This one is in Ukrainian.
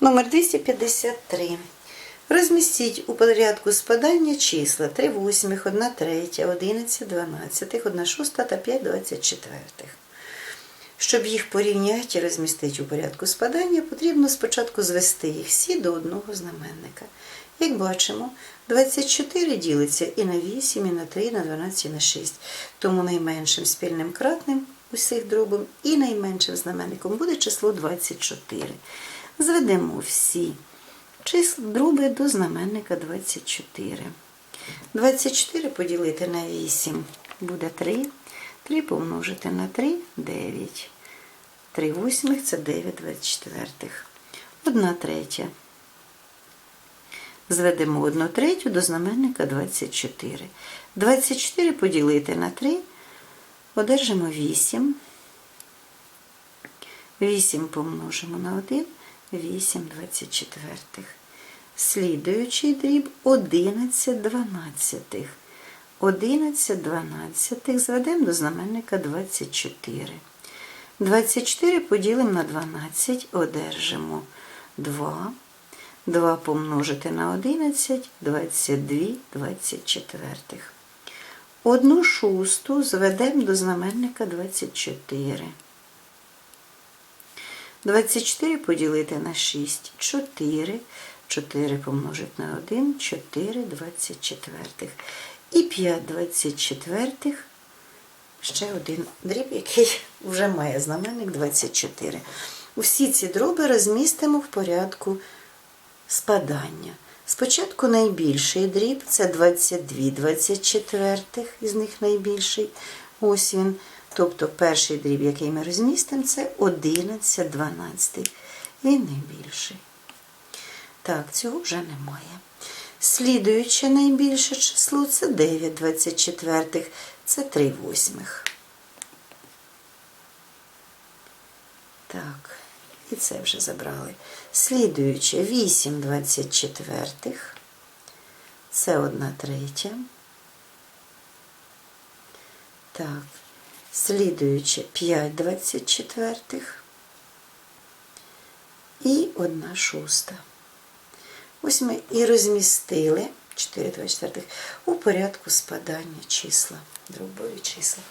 Номер 253. Розмістіть у порядку спадання числа 3 восьмих, 1 третя, 11 дванадцятих, 1 шоста та 5 двадцять четвертих. Щоб їх порівняти і розмістити у порядку спадання, потрібно спочатку звести їх всі до одного знаменника. Як бачимо, 24 ділиться і на 8, і на 3, і на 12, і на 6. Тому найменшим спільним кратним усіх дробом і найменшим знаменником буде число 24. Зведемо всі числа до знаменника 24. 24 поділити на 8 буде 3. 3 помножити на 3 9. 3 восьмих це 9 24. 1 третя. Зведемо 1 третю до знаменника 24. 24 поділити на 3, одержимо 8. 8 помножимо на 1, 8 24. Слідуючий дріб 11 дванадцятих. 11 дванадцятих зведемо до знаменника 24. 24 поділимо на 12, одержимо 2. 2 помножити на 11, 22 24. Одну шусту зведемо до знаменника 24. 24 поділити на 6, 4. 4 помножити на 1, 4 24. І 5 24. Ще один дріб, який вже має знаменник 24. Усі ці дроби розмістимо в порядку спадання. Спочатку найбільший дріб це 22 24, із них найбільший. Ось він. Тобто перший дріб, який ми розмістимо, це 11 12. Він найбільший. Так, цього вже немає. Слідуюче найбільше число це 9 24, це 3 восьмих. Так, і це вже забрали. Слідуюче 8 24, це 1 третя. Так, слідуюче 5 24 і 1 шоста. Ось ми і розмістили 4 24 у порядку спадання числа, дробові числа.